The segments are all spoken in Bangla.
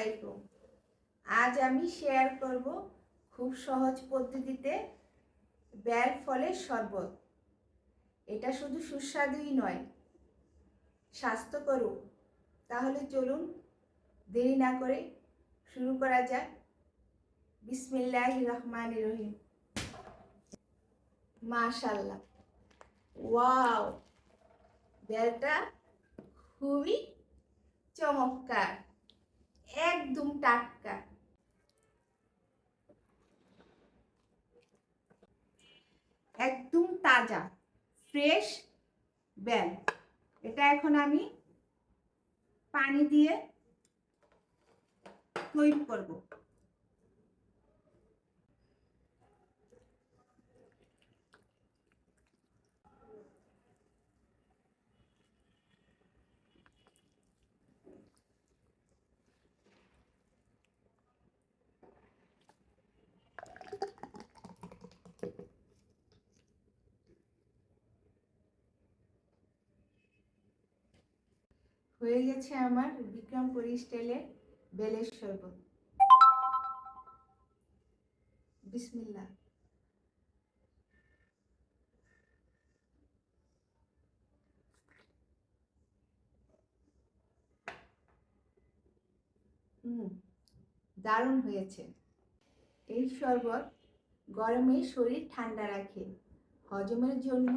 আলাইকুম। আজ আমি শেয়ার করব খুব সহজ পদ্ধতিতে বেল ফলের শরবত। এটা শুধু সুস্বাদুই নয়, স্বাস্থ্যকরও। তাহলে চলুন দেরি না করে শুরু করা যাক। বিসমিল্লাহ রহমান রহিম মাশাল্লাহ ওয়াও বেলটা খুবই চমৎকার। তাজা ফ্রেশ বেল এটা এখন আমি পানি দিয়ে তৈরি করব। হয়ে গেছে আমার বিক্রমপুরী স্টাইলের বেলের শরবত। বিসমিল্লা দারুণ হয়েছে। এই শরবত গরমে শরীর ঠান্ডা রাখে, হজমের জন্য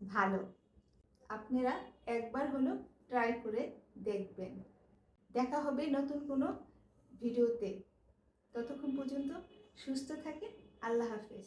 ভালো। আপনারা একবার হলো ট্রাই করে দেখবেন। দেখা হবে নতুন কোনো ভিডিওতে। ততক্ষণ পর্যন্ত সুস্থ থাকে আল্লাহ হাফেজ।